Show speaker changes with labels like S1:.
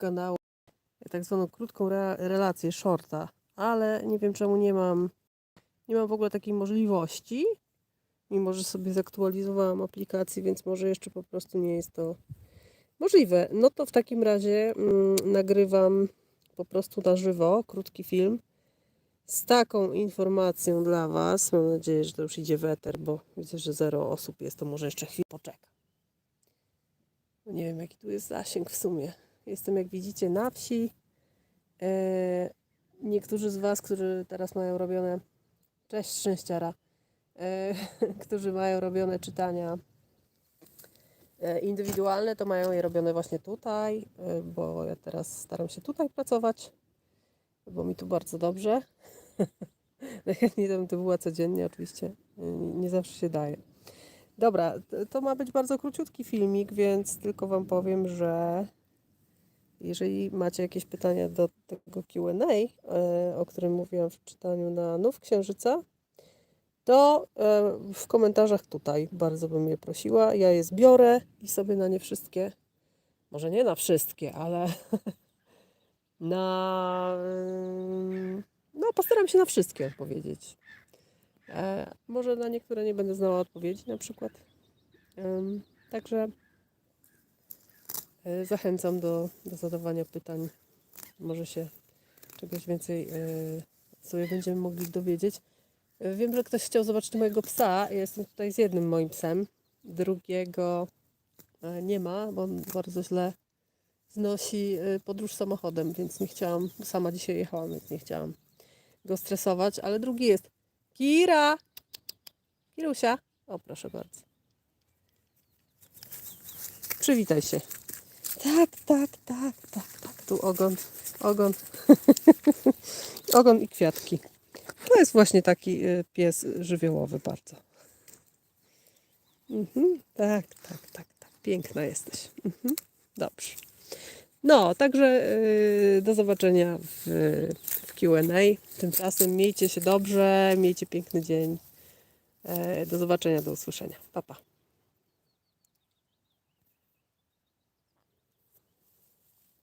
S1: kanału, tak zwaną krótką re relację, shorta, ale nie wiem czemu nie mam, nie mam w ogóle takiej możliwości, mimo że sobie zaktualizowałam aplikację, więc może jeszcze po prostu nie jest to możliwe. No to w takim razie mm, nagrywam po prostu na żywo krótki film z taką informacją dla Was. Mam nadzieję, że to już idzie w eter, bo widzę, że zero osób jest, to może jeszcze chwilę poczeka. Nie wiem, jaki tu jest zasięg w sumie. Jestem, jak widzicie, na wsi. E, niektórzy z Was, którzy teraz mają robione, cześć szczęściara, e, którzy mają robione czytania e, indywidualne, to mają je robione właśnie tutaj, bo ja teraz staram się tutaj pracować, bo mi tu bardzo dobrze. Najchętniej to bym to była codziennie, oczywiście nie zawsze się daje. Dobra, to ma być bardzo króciutki filmik, więc tylko Wam powiem, że jeżeli macie jakieś pytania do tego QA, e, o którym mówiłam w czytaniu na Nów Księżyca, to e, w komentarzach tutaj bardzo bym je prosiła. Ja je zbiorę i sobie na nie wszystkie, może nie na wszystkie, ale na. ym, No, postaram się na wszystkie odpowiedzieć. E, może na niektóre nie będę znała odpowiedzi, na przykład. Także e, zachęcam do, do zadawania pytań. Może się czegoś więcej e, sobie będziemy mogli dowiedzieć. E, Wiem, że ktoś chciał zobaczyć mojego psa. Ja jestem tutaj z jednym moim psem. Drugiego e, nie ma, bo on bardzo źle znosi e, podróż samochodem, więc nie chciałam, sama dzisiaj jechałam, więc nie chciałam go stresować, ale drugi jest. Kira! Kirusia! O, proszę bardzo. Przywitaj się. Tak, tak, tak, tak, tak. Tu ogon, ogon. ogon i kwiatki. To jest właśnie taki y, pies żywiołowy bardzo. Mhm, tak, tak, tak, tak. Piękna jesteś. Mhm, dobrze. No, także y, do zobaczenia w, w Q&A. Tymczasem miejcie się dobrze, miejcie piękny dzień. E, Do zobaczenia, do usłyszenia. Pa, pa.